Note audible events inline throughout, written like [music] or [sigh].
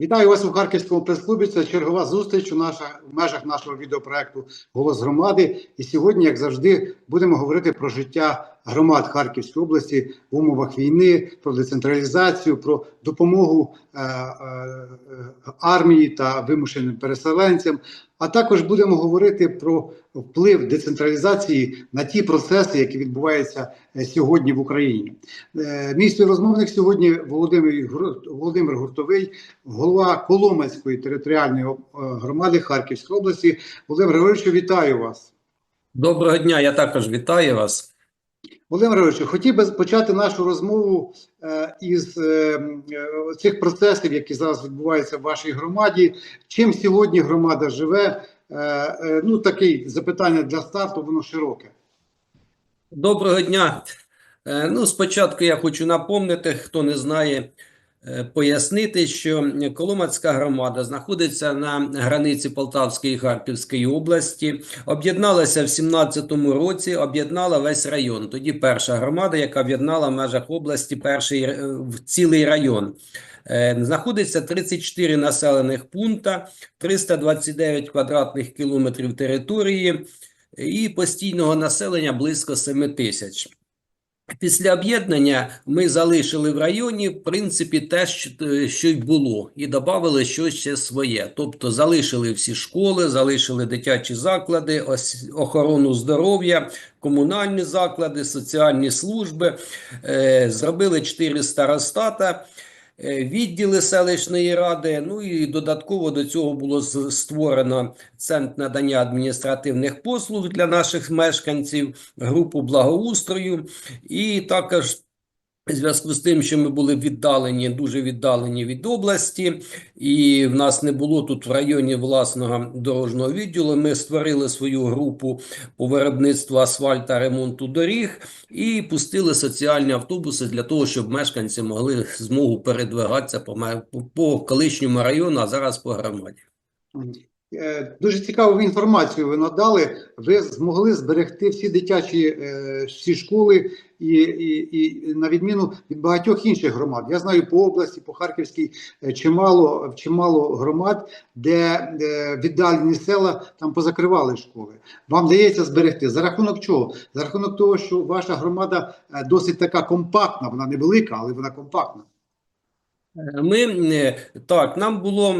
Вітаю вас у Харківському прес-клубі. Це чергова зустріч у наша, в межах нашого відеопроекту Голос громади. І сьогодні, як завжди, будемо говорити про життя громад Харківської області в умовах війни, про децентралізацію, про допомогу е, е, армії та вимушеним переселенцям. А також будемо говорити про вплив децентралізації на ті процеси, які відбуваються е, сьогодні в Україні. Мій співрозмовник сьогодні Володимир Володимир Гуртовий, голова Коломацької територіальної громади Харківської області. Володимир Григоровичу, вітаю вас. Доброго дня, я також вітаю вас. Володимир хотів би почати нашу розмову е, із е, е, цих процесів, які зараз відбуваються в вашій громаді. Чим сьогодні громада живе? Ну, таке запитання для старту, воно широке. Доброго дня. Ну, спочатку я хочу напомнити, хто не знає, пояснити, що Коломацька громада знаходиться на границі Полтавської і Харківської області. Об'єдналася в 17-му році, об'єднала весь район. Тоді перша громада, яка об'єднала в межах області перший е, в цілий район. Е, Знаходиться 34 населених пункта, 329 квадратних кілометрів території і постійного населення близько 7 тисяч. Після об'єднання ми залишили в районі, в принципі, те, що, е, й було, і додали щось ще своє. Тобто залишили всі школи, залишили дитячі заклади, охорону здоров'я, комунальні заклади, соціальні служби, е, зробили 4 старостата, відділи селищної ради. Ну і додатково до цього було створено центр надання адміністративних послуг для наших мешканців, групу благоустрою. І також зв'язку з тим, що ми були віддалені, дуже віддалені від області, і в нас не було тут в районі власного дорожнього відділу, ми створили свою групу по виробництву асфальта, ремонту доріг і пустили соціальні автобуси для того, щоб мешканці могли змогу передвигатися по, по колишньому району, а зараз по громаді. Е, Дуже цікаву інформацію ви надали. Ви змогли зберегти всі дитячі е, всі школи і, і, і на відміну від багатьох інших громад. Я знаю по області, по Харківській е, чимало, чимало громад, де віддалені села там позакривали школи. Вам вдається зберегти за рахунок чого? За рахунок того, що ваша громада досить така компактна, вона невелика, але вона компактна. Ми е, так, нам було,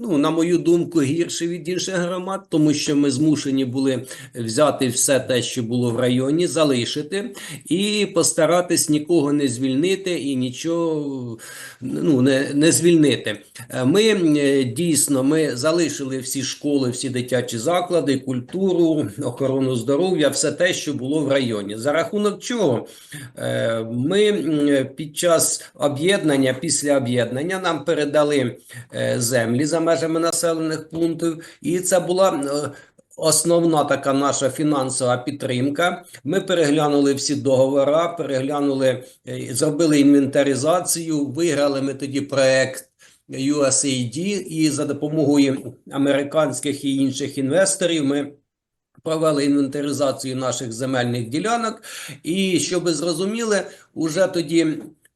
ну, на мою думку, гірше від інших громад, тому що ми змушені були взяти все те, що було в районі, залишити і постаратись нікого не звільнити і нічого ну, не, не звільнити. Е, Ми е, дійсно ми залишили всі школи, всі дитячі заклади, культуру, охорону здоров'я, все те, що було в районі. За рахунок чого? Е, Ми під час об'єднання, після об'єднання нам передали е, землі за межами населених пунктів, і це була е, основна така наша фінансова підтримка. Ми переглянули всі договори, переглянули, е, зробили інвентаризацію, виграли ми тоді проект. USAID і за допомогою американських і інших інвесторів ми провели інвентаризацію наших земельних ділянок. І щоб ви зрозуміли, уже тоді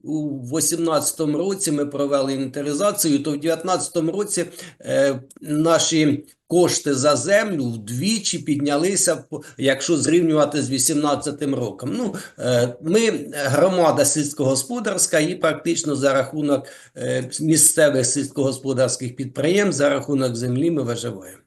у 18-му році ми провели інвентаризацію, то в 19-му році е, наші кошти за землю вдвічі піднялися, якщо зрівнювати з 18-м роком. Ну, е, ми громада сільськогосподарська і практично за рахунок е, місцевих сільськогосподарських підприємств, за рахунок землі ми виживаємо.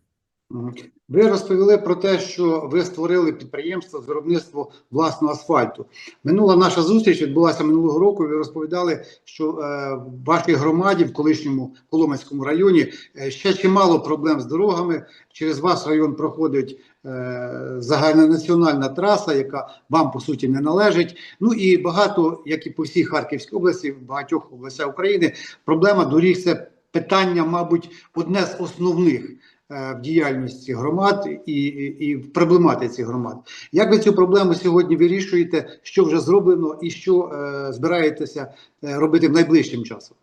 Ви розповіли про те, що ви створили підприємство з виробництва власного асфальту. Минула наша зустріч відбулася минулого року. Ви розповідали, що е, в вашій громаді, в колишньому Коломацькому районі, е, ще чимало проблем з дорогами. Через ваш район проходить е, загальнонаціональна траса, яка вам по суті не належить. Ну і багато, як і по всій Харківській області, в багатьох областях України, проблема доріг це питання, мабуть, одне з основних в діяльності громад і, і, в проблематиці громад. Як ви цю проблему сьогодні вирішуєте? Що вже зроблено, і що е, збираєтеся е, робити в найближчим часом?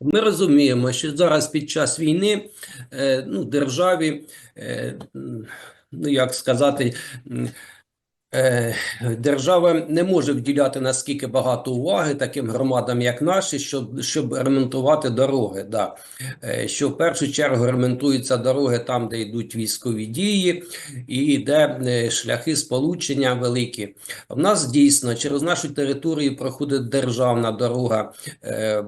Ми розуміємо, що зараз під час війни е, ну, державі, е, ну як сказати, Е, Держава не може вділяти наскільки багато уваги таким громадам, як наші, щоб, щоб ремонтувати дороги. Да. Е, Що в першу чергу ремонтуються дороги там, де йдуть військові дії, і де е, шляхи сполучення великі. У нас дійсно через нашу територію проходить державна дорога е,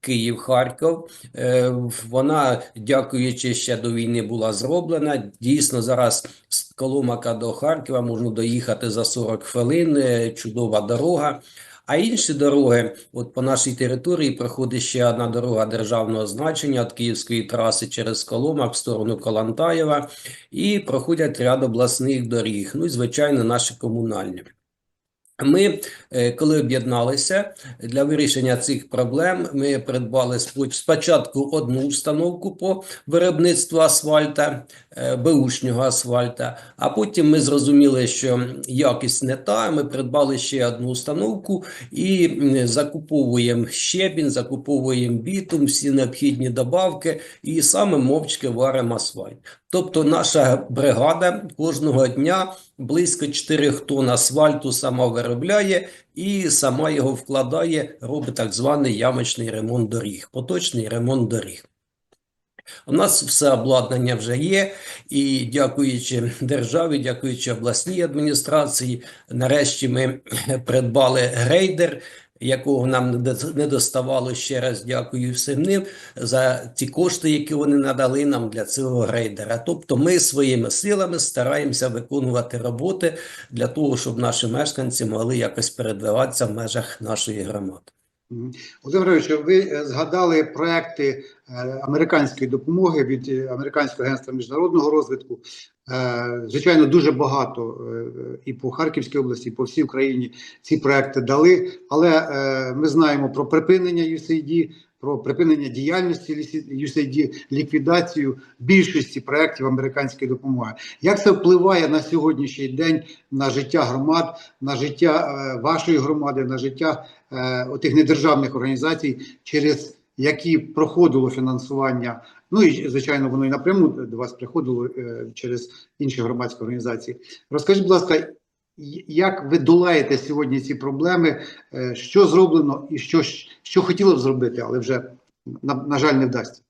Київ-Харків. Е, Вона, дякуючи ще до війни, була зроблена. Дійсно, зараз з Коломака до Харкова можна доїхати за 40 хвилин. е, Чудова дорога. А інші дороги, от по нашій території проходить ще одна дорога державного значення від Київської траси через Коломак в сторону Колантаєва, і проходять ряд обласних доріг. Ну і звичайно, наші комунальні. Ми, е, коли об'єдналися для вирішення цих проблем, ми придбали спо- спочатку одну установку по виробництву асфальта, е, беушнього асфальта, а потім ми зрозуміли, що якість не та. Ми придбали ще одну установку і закуповуємо щебінь, закуповуємо бітум, всі необхідні добавки, і саме мовчки варимо асфальт. Тобто наша бригада кожного дня близько 4 тонн асфальту сама виробляє і сама його вкладає, робить так званий ямочний ремонт доріг, поточний ремонт доріг. У нас все обладнання вже є, і дякуючи державі, дякуючи обласній адміністрації, нарешті ми [clears throat] придбали грейдер, якого нам не доставало. Ще раз дякую всім ним за ті кошти, які вони надали нам для цього грейдера. Тобто ми своїми силами стараємося виконувати роботи для того, щоб наші мешканці могли якось передвигатися в межах нашої громади. Мгм. Ви е, згадали проекти е, американської допомоги від е, Американського агентства міжнародного розвитку. Е, Звичайно, дуже багато е, і по Харківській області, і по всій Україні ці проекти дали. Але е, ми знаємо про припинення USAID, про припинення діяльності USAID, ліквідацію більшості проєктів американської допомоги. Як це впливає на сьогоднішній день на життя громад, на життя вашої громади, на життя отих недержавних організацій, через які проходило фінансування? Ну і звичайно, воно і напряму до вас приходило е, через інші громадські організації. Розкажіть, будь ласка, як ви долаєте сьогодні ці проблеми? Е, Що зроблено і що, що хотіло б зробити, але вже на, на жаль не вдасться.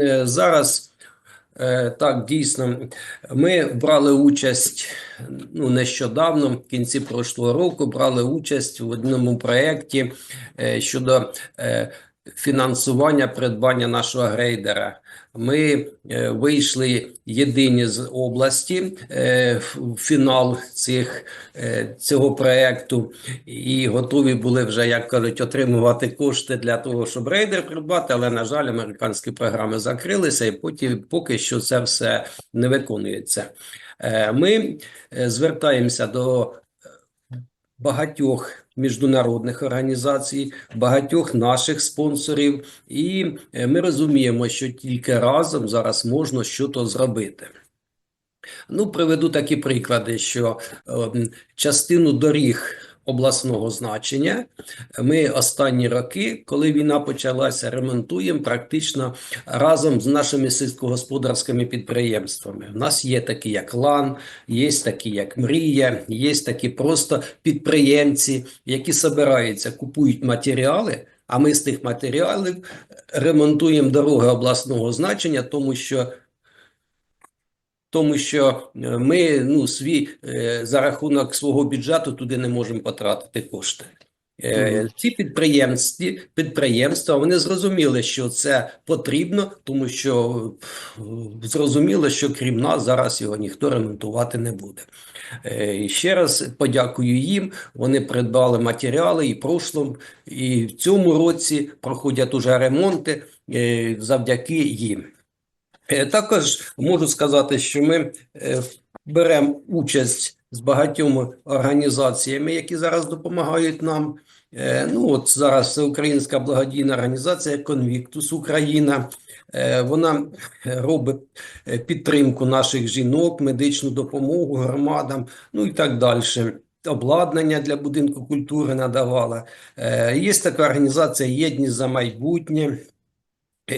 Е, Зараз так дійсно ми брали участь ну, нещодавно, в кінці прошлого року, брали участь в одному проєкті е, щодо е, фінансування придбання нашого грейдера. Ми е, вийшли єдині з області е, в фінал цих, е, цього проєкту і готові були вже, як кажуть, отримувати кошти для того, щоб рейдер придбати, але, на жаль, американські програми закрилися, і потім поки що це все не виконується. Е, Ми е, звертаємося до багатьох міжнародних організацій, багатьох наших спонсорів, і е, ми розуміємо, що тільки разом зараз можна щось зробити. Ну, приведу такі приклади, що ем, частину доріг обласного значення ми останні роки, коли війна почалася, ремонтуємо практично разом з нашими сільськогосподарськими підприємствами. У нас є такі, як ЛАН, є такі, як Мрія, є такі просто підприємці, які збираються, купують матеріали. А ми з тих матеріалів ремонтуємо дороги обласного значення, тому що тому що е, ми ну, свій, е, за рахунок свого бюджету туди не можемо потратити кошти. Е. Ці підприємства, підприємства вони зрозуміли, що це потрібно, тому що зрозуміло, що крім нас зараз його ніхто ремонтувати не буде. І ще раз подякую їм. Вони придбали матеріали і в прошлому, і в цьому році проходять уже ремонти завдяки їм. Е, Також можу сказати, що ми е, беремо участь з багатьма організаціями, які зараз допомагають нам. Е, Ну, от зараз Всеукраїнська благодійна організація Конвіктус Україна. Вона робить підтримку наших жінок, медичну допомогу громадам, ну і так далі. Обладнання для будинку культури надавала. Є така організація Єдність за майбутнє.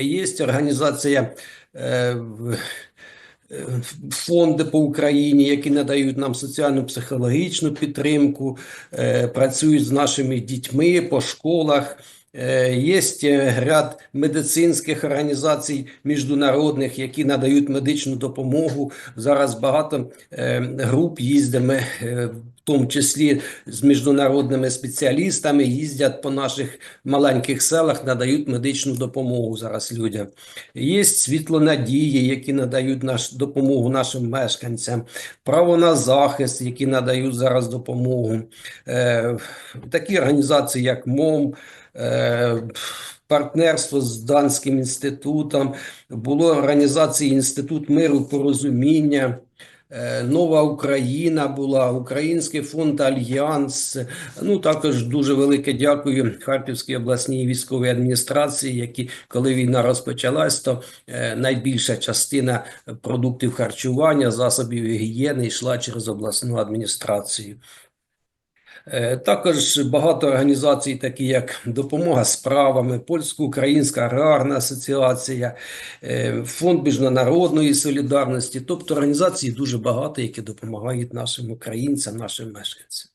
Є організація фонди по Україні, які надають нам соціально-психологічну підтримку, е, працюють з нашими дітьми по школах. Е, Є ряд медицинських організацій міжнародних, які надають медичну допомогу. Зараз багато е, груп їздимо, е, в тому числі з міжнародними спеціалістами, їздять по наших маленьких селах, надають медичну допомогу зараз людям. Є світлонадії, які надають наш, допомогу нашим мешканцям, право на захист, які надають зараз допомогу. Е, такі організації, як МОМ, е, партнерство з Данським інститутом, було організації Інститут миру порозуміння. Е, Нова Україна була, Український фонд Альянс. Ну також дуже велике дякую Харківській обласній військовій адміністрації, які, коли війна розпочалась, то е, найбільша частина продуктів харчування, засобів гігієни йшла через обласну адміністрацію. Е, Також багато організацій, такі як Допомога справами, Польсько-Українська аграрна асоціація, е, Фонд міжнародної солідарності, тобто організацій дуже багато, які допомагають нашим українцям, нашим мешканцям.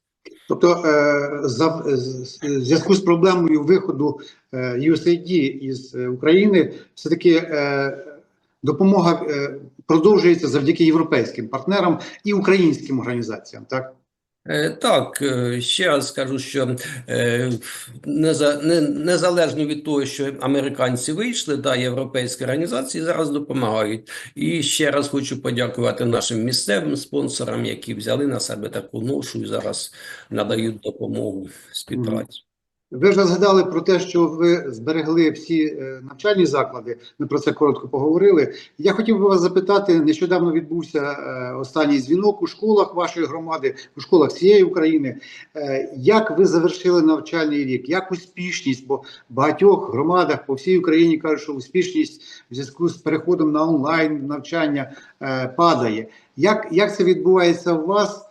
Тобто, е, за, зв'язку з проблемою виходу USAID із України, все-таки е, допомога продовжується завдяки європейським партнерам і українським організаціям, так? Е, Так, е, ще раз скажу, що е, неза- незалежно від того, що американці вийшли, да, європейські організації зараз допомагають. І ще раз хочу подякувати нашим місцевим спонсорам, які взяли на себе таку ношу і зараз надають допомогу співпраці. Ви вже згадали про те, що ви зберегли всі е, навчальні заклади. Ми про це коротко поговорили. Я хотів би вас запитати: нещодавно відбувся е, останній дзвінок у школах вашої громади, у школах всієї України. Е, Як ви завершили навчальний рік? Як успішність? Бо в багатьох громадах по всій Україні кажуть, що успішність в зв'язку з переходом на онлайн навчання падає. Як, як це відбувається у вас?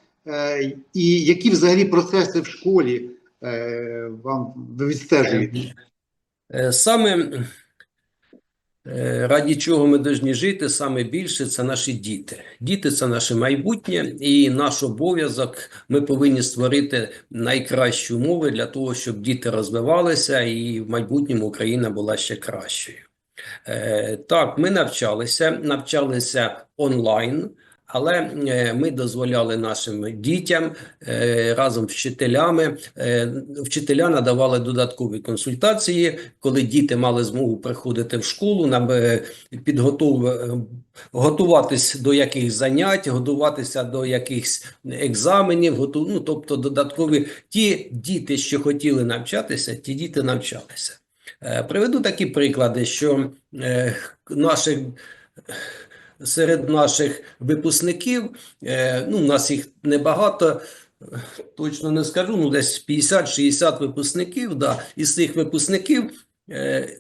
І які взагалі процеси в школі? Е, вам ви відстежуєте? Е, Саме е, раді чого ми повинні жити, саме більше це наші діти. Діти це наше майбутнє, і наш обов'язок ми повинні створити найкращі умови для того, щоб діти розвивалися, і в майбутньому Україна була ще кращою. Так, ми навчалися, навчалися онлайн. Але е, ми дозволяли нашим дітям е, разом з вчителями, е, вчителя надавали додаткові консультації, коли діти мали змогу приходити в школу, нам підготов... готуватись до якихось занять, готуватися до якихось екзаменів, готу... ну, тобто додаткові ті діти, що хотіли навчатися, ті діти навчалися. Приведу такі приклади, що наших серед наших випускників, е, ну, у нас їх небагато, точно не скажу, ну, десь 50-60 випускників, да, із цих випускників е,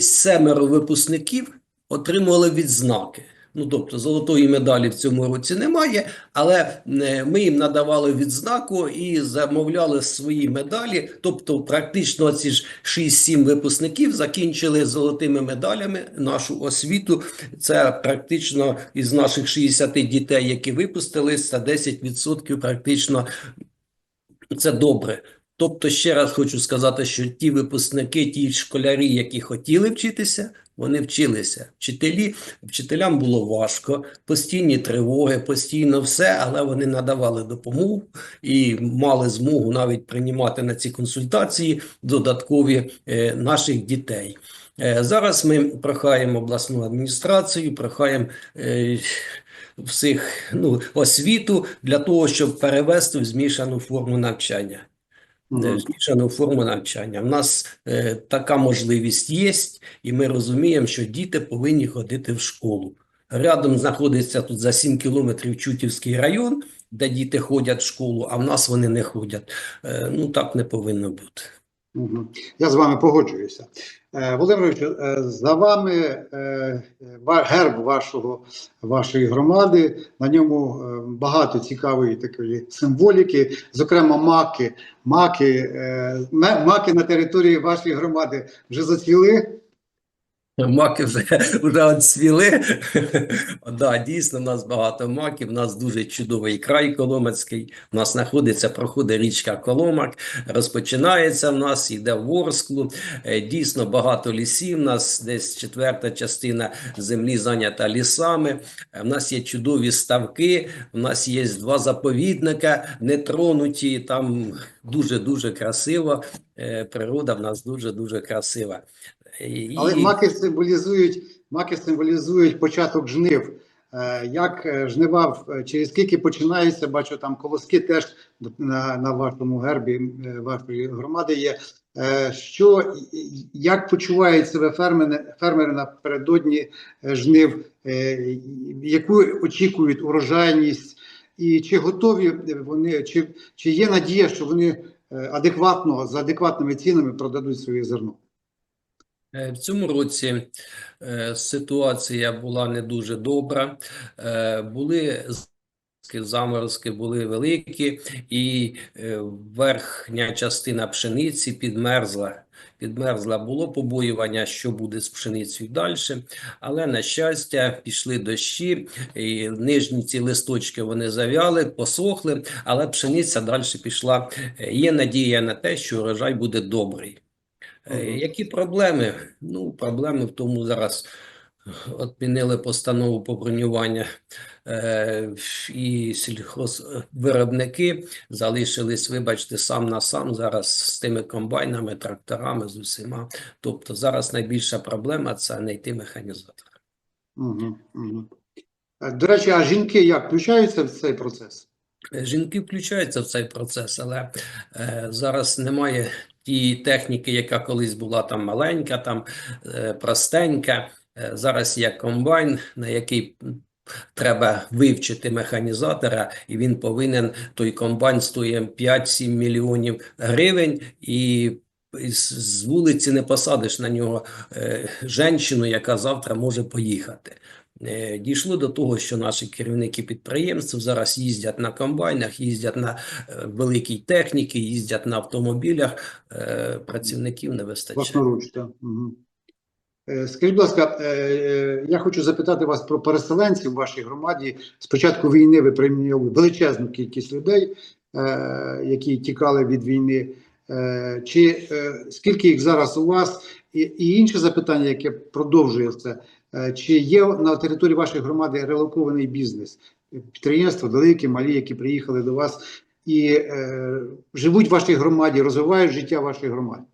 семеро випускників отримували відзнаки. Ну, тобто золотої медалі в цьому році немає, але е, ми їм надавали відзнаку і замовляли свої медалі. Тобто, практично ці ж 6-7 випускників закінчили золотими медалями нашу освіту. Це практично із наших 60 дітей, які випустились, це 10% практично це добре. Тобто, ще раз хочу сказати, що ті випускники, ті школярі, які хотіли вчитися, вони вчилися. Вчителі, вчителям було важко, постійні тривоги, постійно все, але вони надавали допомогу і мали змогу навіть приймати на ці консультації додаткові е, наших дітей. Е, зараз ми прохаємо обласну адміністрацію, прохаємо е, всіх ну, освіту для того, щоб перевести в змішану форму навчання. Е, Змішану форму навчання. У нас е, така можливість є, і ми розуміємо, що діти повинні ходити в школу. Рядом знаходиться тут за 7 кілометрів Чутівський район, де діти ходять в школу, а в нас вони не ходять. Е, ну так не повинно бути. Угу. Я з вами погоджуюся. Е, Володимирович, е, за вами е, герб вашого, вашої громади, на ньому багато цікавої такої символіки, зокрема маки. Маки, маки на території вашої громади вже зацвіли? Маки вже, вже отцвіли. [laughs] Да, дійсно, в нас багато маків, у нас дуже чудовий край Коломацький. У нас знаходиться, проходить річка Коломак, розпочинається в нас, йде в Ворсклу. Е, Дійсно багато лісів. У нас десь четверта частина землі зайнята лісами. Е, В нас є чудові ставки, у нас є два заповідника нетронуті. Там дуже-дуже красиво. Е, Природа в нас дуже-дуже красива. І- Але маки символізують, маки символізують початок жнив. Е, Як е, жнива, через скільки починаються, бачу, там колоски теж на, на вашому гербі е, вашої громади є. Е, Що, як почувають себе фермери, фермери напередодні е, жнив, Е, яку очікують урожайність, і чи готові вони, чи, чи є надія, що вони е, адекватно, за адекватними цінами продадуть своє зерно? Е, В цьому році е, ситуація була не дуже добра. Е, Були заморозки були великі, і верхня частина пшениці підмерзла. Підмерзла було побоювання, що буде з пшеницею далі, але на щастя пішли дощі, і нижні ці листочки вони зав'яли, посохли, але пшениця далі пішла. Є надія на те, що урожай буде добрий. Е. Які проблеми? Ну, проблеми в тому зараз відмінили постанову по бронюванню е, і сільхозвиробники залишились, вибачте, сам на сам зараз з тими комбайнами, тракторами, з усіма. Тобто зараз найбільша проблема це знайти механізатора. Угу, угу. До речі, а жінки як включаються в цей процес? Е, Жінки включаються в цей процес, але е, зараз немає тієї техніки, яка колись була там маленька, там е, простенька. Е, зараз є комбайн, на який треба вивчити механізатора, і він повинен, той комбайн стоїть 5-7 мільйонів гривень, і з, вулиці не посадиш на нього е, жінку, яка завтра може поїхати. Е, Дійшло до того, що наші керівники підприємств зараз їздять на комбайнах, їздять на е, великій техніці, їздять на автомобілях. Е, Працівників не вистачає. Угу. Скажіть, будь ласка, я хочу запитати вас про переселенців в вашій громаді. З початку війни ви прийняли величезну кількість людей, які тікали від війни. Чи скільки їх зараз у вас? І інше запитання, яке продовжує це. Е, Чи є на території вашої громади релокований бізнес? Підприємства великі, малі, які приїхали до вас і е, живуть в вашій громаді, розвивають життя в вашій громаді?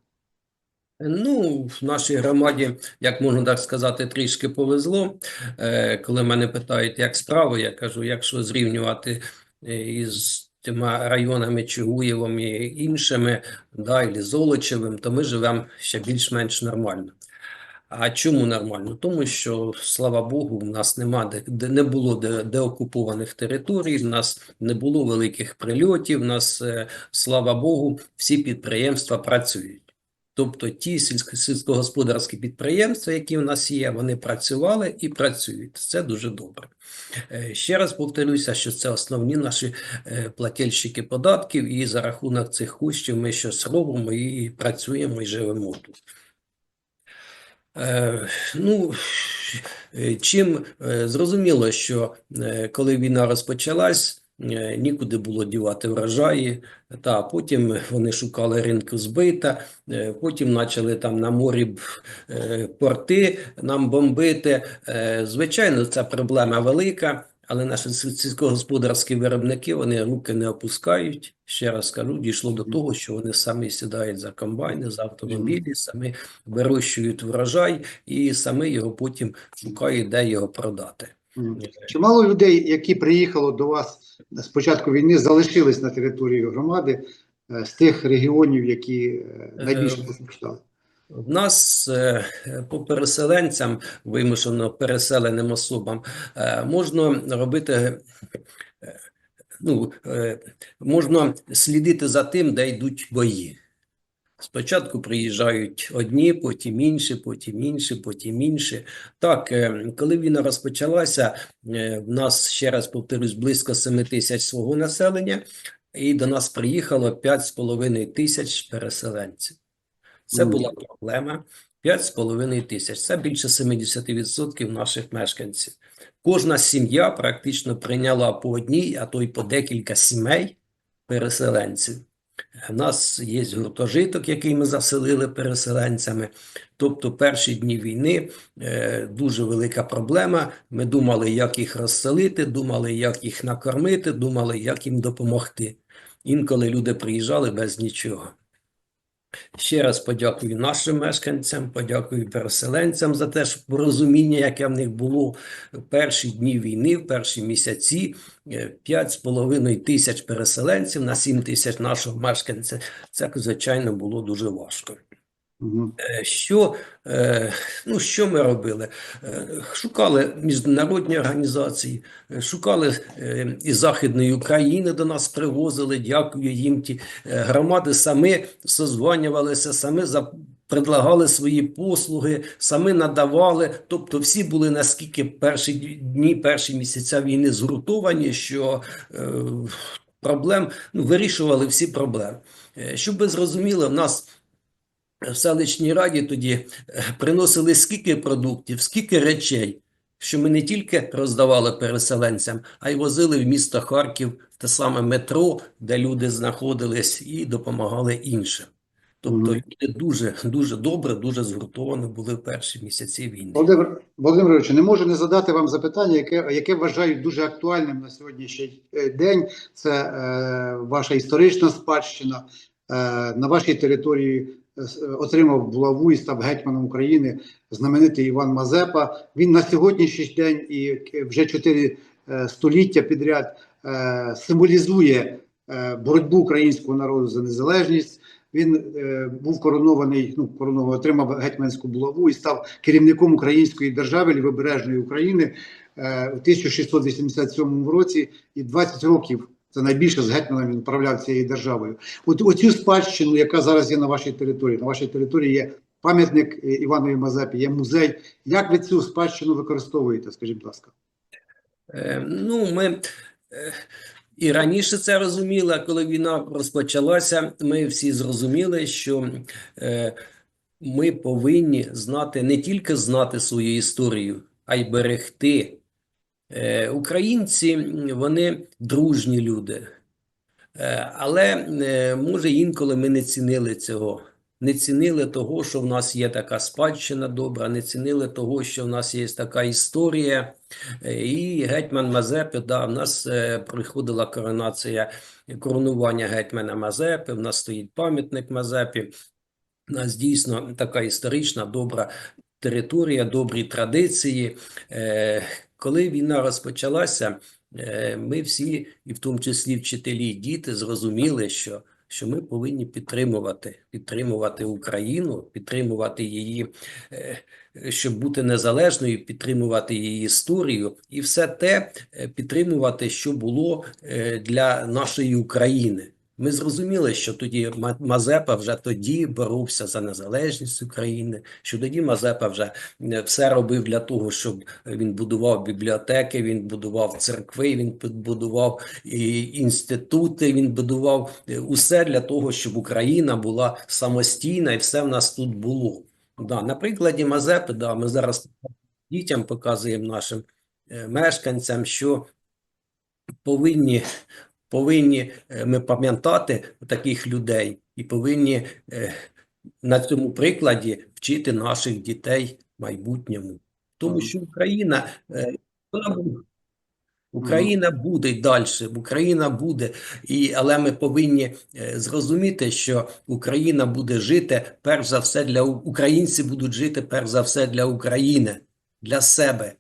Ну, в нашій громаді, як можна так сказати, трішки повезло. Е, Коли мене питають, як справи, я кажу, якщо зрівнювати е, із тими районами Чугуєвом і іншими, да, і Золочевим, то ми живемо ще більш-менш нормально. А чому нормально? Тому що, слава Богу, в нас нема де, не було де, деокупованих територій, в нас не було великих прильотів, в нас, е, слава Богу, всі підприємства працюють. Тобто ті сільськогосподарські підприємства, які в нас є, вони працювали і працюють. Це дуже добре. Е, Ще раз повторюся, що це основні наші е, плательщики податків, і за рахунок цих коштів ми щось робимо і працюємо, і живемо тут. Е, Ну, е, чим е, зрозуміло, що коли війна розпочалась, нікуди було дівати врожаї, та потім вони шукали ринку збита, потім почали там на морі порти нам бомбити. Звичайно, ця проблема велика. Але наші сільськогосподарські виробники вони руки не опускають. Ще раз кажу, дійшло до того, що вони самі сідають за комбайни, за автомобілі, самі вирощують врожай і самі його потім шукають, де його продати. Чимало людей, які приїхало до вас з початку війни, залишились на території громади е, з тих регіонів, які е, найбільше Е, постраждали. В нас е, по переселенцям, вимушено переселеним особам, е, можна робити, е, ну, можна слідити за тим, де йдуть бої. Спочатку приїжджають одні, потім інші, потім інші, потім інші. Так, коли війна розпочалася, в нас, ще раз повторюсь, близько 7 тисяч свого населення, і до нас приїхало 5,5 тисяч переселенців. Це була проблема. 5,5 тисяч. Це більше 70% наших мешканців. Кожна сім'я практично прийняла по одній, а то й по декілька сімей переселенців. У нас є гуртожиток, який ми заселили переселенцями. Тобто, перші дні війни е, дуже велика проблема. Ми думали, як їх розселити, думали, як їх накормити, думали, як їм допомогти. Інколи люди приїжджали без нічого. Ще раз подякую нашим мешканцям, подякую переселенцям за те ж порозуміння, яке в них було в перші дні війни, в перші місяці. Е, 5,5 тисяч переселенців на 7 тисяч наших мешканців. Це, звичайно, було дуже важко. Е, Що, е, ну, що ми робили? Е, Шукали міжнародні організації, шукали із Західної України до нас привозили, дякую їм. Ті громади самі созванювалися, самі предлагали свої послуги, самі надавали. Тобто всі були наскільки перші дні, перші місяця війни згуртовані, що проблем, ну, вирішували всі проблеми. Щоб ви зрозуміли, в нас в селищній раді тоді е, приносили скільки продуктів, скільки речей, що ми не тільки роздавали переселенцям, а й возили в місто Харків в те саме метро, де люди знаходились, і допомагали іншим. Тобто люди дуже, дуже добре, дуже згуртовані були в перші місяці війни. Володимир Володимирович, не можу не задати вам запитання, яке, яке вважаю дуже актуальним на сьогоднішній е, день. Це е, ваша історична спадщина. Е, на вашій території отримав булаву і став гетьманом України знаменитий Іван Мазепа. Він на сьогоднішній день і вже чотири е, століття підряд е, символізує е, боротьбу українського народу за незалежність. Він був коронований, ну коронований, отримав гетьманську булаву і став керівником української держави Лівобережної України е, у 1687 році і 20 років. Це найбільше з гетьманом він управляв цією державою. От оцю спадщину, яка зараз є на вашій території. На вашій території є пам'ятник е, Іванові Мазепі, є музей. Як ви цю спадщину використовуєте? Скажіть, будь ласка. Е, Ну, ми е, і раніше це розуміли, коли війна розпочалася, ми всі зрозуміли, що е, ми повинні знати, не тільки знати свою історію, а й берегти. Е, Українці, вони дружні люди. Е, Але е, може інколи ми не цінили цього. Не цінили того, що в нас є така спадщина добра, не цінили того, що в нас є така історія. І гетьман Мазепи, да, в нас приходила коронація, коронування гетьмана Мазепи, в нас стоїть пам'ятник Мазепі. У нас дійсно така історична, добра територія, добрі традиції. Коли війна розпочалася, е, ми всі, і в тому числі вчителі, і діти, зрозуміли, що, що ми повинні підтримувати, підтримувати Україну, підтримувати її, е, щоб бути незалежною, підтримувати її історію і все те е, підтримувати, що було для нашої України. Ми зрозуміли, що тоді Ма- Мазепа вже тоді боровся за незалежність України, що тоді Мазепа вже е, все робив для того, щоб він будував бібліотеки, він будував церкви, він будував інститути, він будував е, усе для того, щоб Україна була самостійна і все в нас тут було. Да, на прикладі Мазепи, да, ми зараз дітям показуємо нашим е, мешканцям, що повинні, повинні е, ми пам'ятати таких людей і повинні е, на цьому прикладі вчити наших дітей майбутньому. Тому що Україна, е. Україна буде й далі, Україна буде, і, але ми повинні зрозуміти, що Україна буде жити перш за все для українці будуть жити перш за все для України, для себе.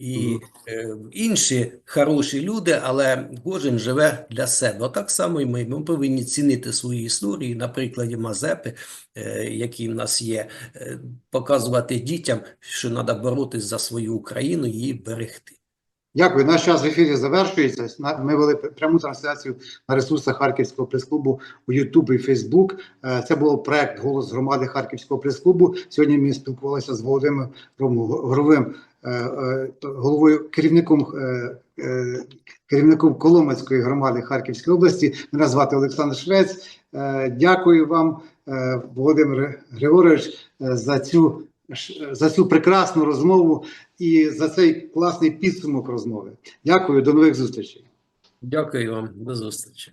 І е, інші хороші люди, але кожен живе для себе. Отак само і ми. Ми повинні цінити свої історії, на прикладі Мазепи, е, які в нас є, е, показувати дітям, що треба боротись за свою Україну і її берегти. Дякую. Наш час в ефірі завершується. Ми вели пряму трансляцію на ресурсах Харківського прес-клубу у YouTube і Facebook. Е, Це був проект Голос громади Харківського прес-клубу. Сьогодні ми спілкувалися з Володимиром Горовим, головою керівником. е, е, Керівником Коломацької громади Харківської області мене звати Олександр Швець. Е, Дякую вам, е, Володимир Григорович, е, за цю за цю прекрасну розмову і за цей класний підсумок розмови. Дякую, до нових зустрічей. Дякую вам, до зустрічі.